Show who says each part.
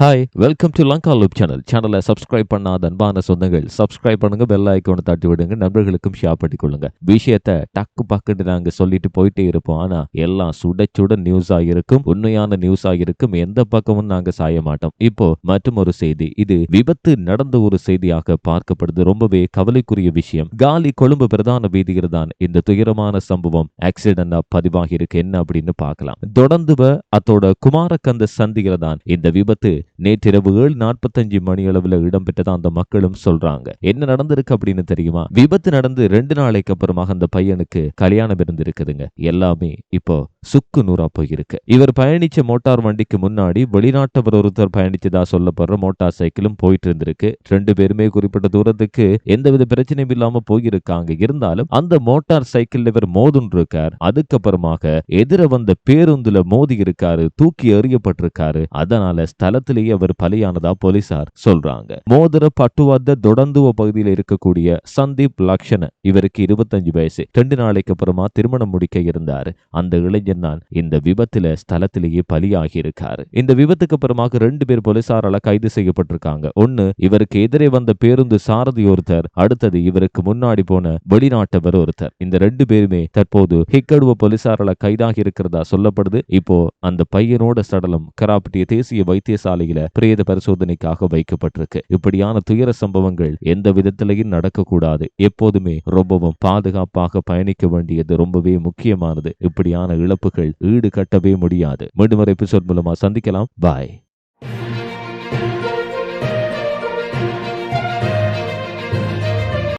Speaker 1: Hi welcome to Lanka loop channel சேனலை subscribe பண்ணாத அன்பான சொந்தங்கள் சப்ஸ்கிரைப் பண்ணுங்க பெல் ஐக்கோனை தட்டி விடுங்க நண்பர்களுக்கும் ஷேர் பண்ணிக்கொள்ளுங்க விஷயத்த டக்கு பக்குன்னு நாங்க சொல்லிட்டு போயிட்டே இருப்போம். ஆனா எல்லாம் சுட சுட நியூஸா இருக்கும் உண்மையான நியூஸா இருக்கும். எந்த பக்கமும் நாங்க சாய மாட்டோம். இப்போ மற்றும் ஒரு செய்தி. இது விபத்து நடந்த ஒரு செய்தியாக பார்க்கப்படுது. ரொம்பவே கவலைக்குரிய விஷயம். காலி கொழும்பு பிரதான வீதியில் தான் இந்த துயரமான சம்பவம் ஆக்சிடென்டா பதிவாகி இருக்கு. என்ன அப்படின்னு பார்க்கலாம். தொடர்ந்து அதோட குமாரக்கந்த சந்தியில தான் இந்த விபத்து நேற்றிரவு ஏழு நாற்பத்தஞ்சு மணி அளவுல இடம்பெற்றதா அந்த மக்களும் சொல்றாங்க. என்ன நடந்திருக்கு அப்படின்னு தெரியுமா? விபத்து நடந்து ரெண்டு நாளைக்கு அப்புறமாக அந்த பையனுக்கு கல்யாணம் இருந்திருக்குதுங்க. எல்லாமே இப்போ சுக்கு நூறா போயிருக்கு. இவர் பயணிச்ச மோட்டார் வண்டிக்கு முன்னாடி வெளிநாட்டவர் ஒருத்தர் பயணிச்சதா சொல்லப்படுற மோட்டார் சைக்கிளும் போயிட்டு இருந்திருக்கு ரெண்டு பேருமே குறிப்பிட்ட தூரத்துக்கு எந்தவித பிரச்சனையும் இல்லாம போயிருக்காங்க. இருந்தாலும் அந்த மோட்டார் சைக்கிள் இவர் மோதுன் இருக்கார் அதுக்கப்புறமாக எதிர வந்த பேருந்துல மோதி இருக்காரு தூக்கி எறியப்பட்டிருக்காரு. அதனால ஸ்தலத்திலேயே அவர் பலியானதா போலீசார் சொல்றாங்க. மோதிர பட்டுவத்த தொடந்துவ பகுதியில் இருக்கக்கூடிய சந்தீப் லக்ஷன இவருக்கு இருபத்தஞ்சு வயசு. ரெண்டு நாளைக்கு அப்புறமா திருமணம் முடிக்க இருந்தார். அந்த இளைஞன் தான் இந்த விபத்துல ஸ்தலத்திலேயே பலியாகி இருக்காரு இந்த விபத்துக்கு அப்புறமாக ரெண்டு பேர் போலீசாரால கைது செய்யப்பட்டிருக்காங்க. ஒன்னு இவருக்கு எதிரே வந்த பேருந்து சாரதி ஒருத்தர் அடுத்தது இவருக்கு முன்னாடி போன வெளிநாட்டவர் ஒருத்தர். இந்த ரெண்டு பேருமே தற்போது ஹிக்கடுவ போலீசாரால கைதாகி இருக்கிறதா சொல்லப்படுது. இப்போ அந்த பையனோட சடலம் கராப்பட்டிய தேசிய வைத்தியசாலையில் பிரேத பரிசோதனைக்காக வைக்கப்பட்டிருக்கு. இப்படியான துயர சம்பவங்கள் எந்த விதத்திலையும் நடக்கக்கூடாது. எப்போதுமே ரொம்பவும் பாதுகாப்பாக பயணிக்க வேண்டியது ரொம்பவே முக்கியமானது. இப்படியான இழப்புகள் ஈடு கட்டவே முடியாது. மீண்டும் ஒரு எபிசோட் மூலமா சந்திக்கலாம். பாய்